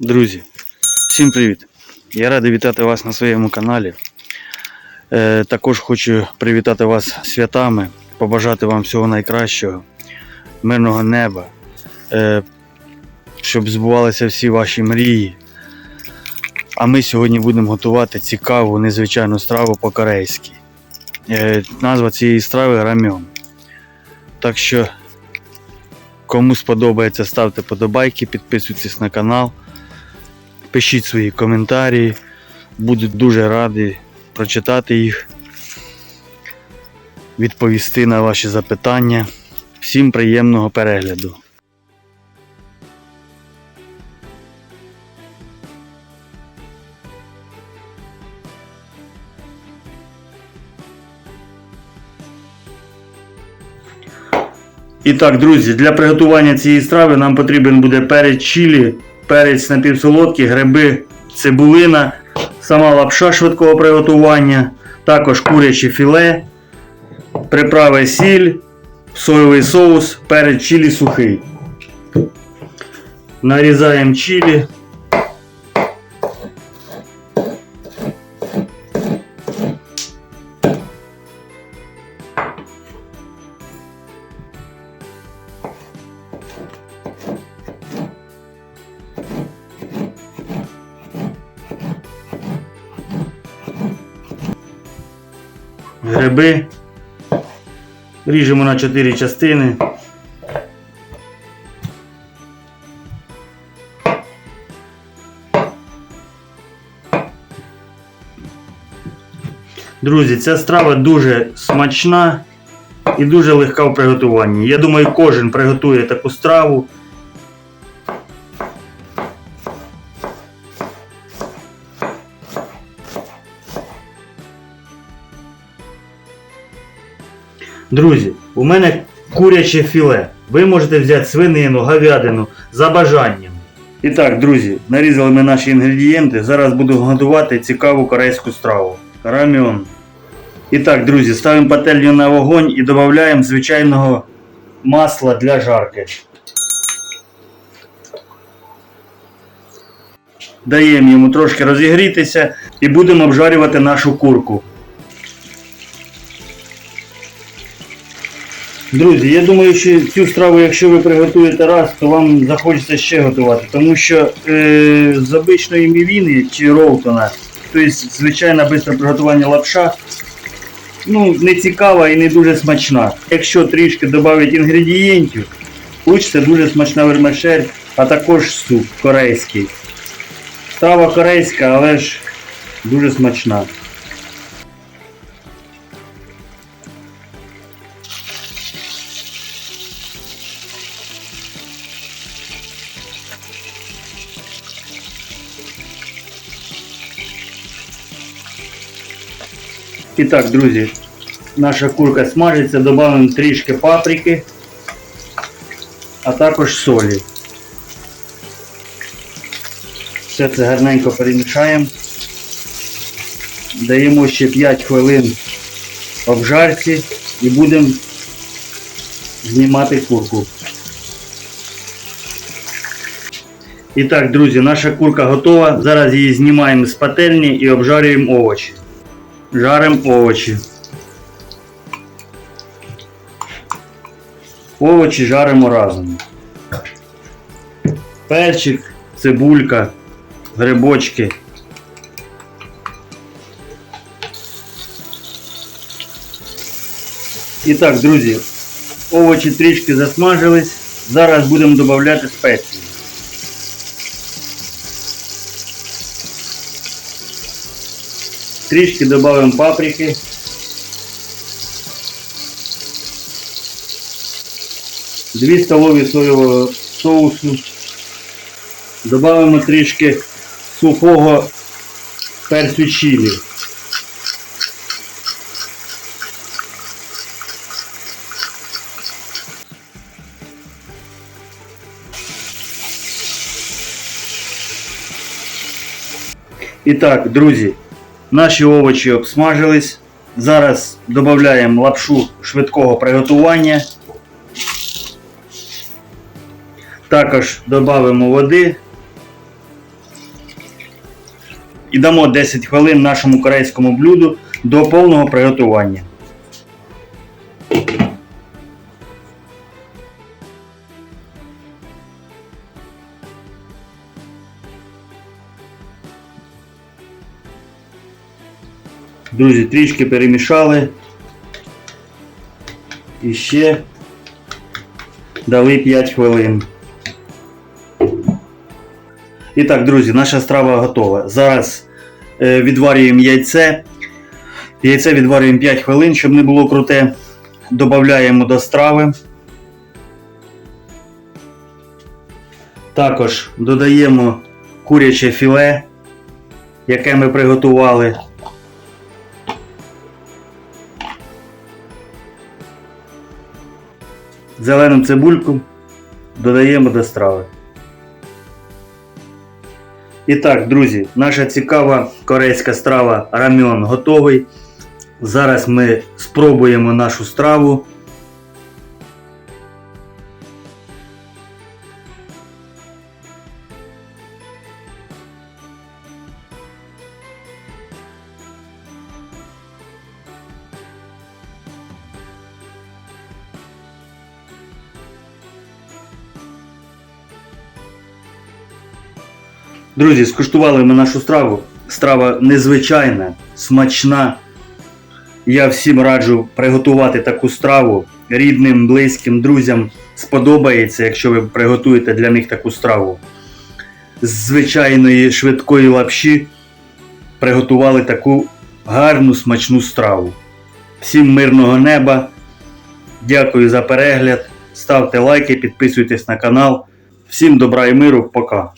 Друзі, всім привіт! Я радий вітати вас на своєму каналі. Е, також хочу привітати вас святами, побажати вам всього найкращого, мирного неба, е, щоб збувалися всі ваші мрії. А ми сьогодні будемо готувати цікаву, незвичайну страву по-корейськи. Е, назва цієї страви рамьон. Так що, кому сподобається, ставте подобайки, підписуйтесь на канал. Пишіть свої коментарі. Буду дуже радий прочитати їх, відповісти на ваші запитання. Всім приємного перегляду. І так, друзі, для приготування цієї страви нам потрібен буде перець чилі, перець напівсолодкий, гриби, цибулина, сама лапша швидкого приготування, також куряче філе, приправи сіль, соєвий соус, перець чилі сухий. Нарізаємо чилі. Гриби. Ріжемо на 4 частини. Друзі, ця страва дуже смачна і дуже легка в приготуванні. Я думаю, кожен приготує таку страву. Друзі, у мене куряче філе. Ви можете взяти свинину, говядину за бажанням. І так, друзі, нарізали ми наші інгредієнти. Зараз буду готувати цікаву корейську страву. Раміон. І так, друзі, ставимо пательню на вогонь і додаємо звичайного масла для жарки. Даємо йому трошки розігрітися і будемо обжарювати нашу курку. Друзі, я думаю, що цю страву, якщо ви приготуєте раз, то вам захочеться ще готувати. Тому що е, з обичної мівіни чи роутона, тобто звичайна бистре приготування лапша, ну, не цікава і не дуже смачна. Якщо трішки додати інгредієнтів, получиться дуже смачна вермишель, а також суп корейський. Страва корейська, але ж дуже смачна. І так, друзі, наша курка смажиться, додаємо трішки паприки, а також солі. Все це гарненько перемішаємо. Даємо ще 5 хвилин обжарці і будемо знімати курку. І так, друзі, наша курка готова. Зараз її знімаємо з пательні і обжарюємо овочі. Жаримо овочі. Овочі жаримо разом. Перчик, цибулька, грибочки. І так, друзі, овочі трішки засмажились. Зараз будемо додавати спеції. Трішки додаємо паприки. Дві столові соєвого соусу. Додаємо трішки сухого перцю чилі. І так, друзі, Наші овочі обсмажились. Зараз додаємо лапшу швидкого приготування. Також додамо води і дамо 10 хвилин нашому корейському блюду до повного приготування. Друзі, трішки перемішали. І ще дали 5 хвилин. І так, друзі, наша страва готова. Зараз е, відварюємо яйце. Яйце відварюємо 5 хвилин, щоб не було круте. Додаємо до страви. Також додаємо куряче філе, яке ми приготували. Зелену цибульку додаємо до страви. І так, друзі, наша цікава корейська страва рамьон готовий. Зараз ми спробуємо нашу страву. Друзі, скуштували ми нашу страву. Страва незвичайна, смачна. Я всім раджу приготувати таку страву рідним, близьким, друзям. Сподобається, якщо ви приготуєте для них таку страву. З звичайної швидкої лапші приготували таку гарну смачну страву. Всім мирного неба. Дякую за перегляд. Ставте лайки, підписуйтесь на канал. Всім добра і миру, пока.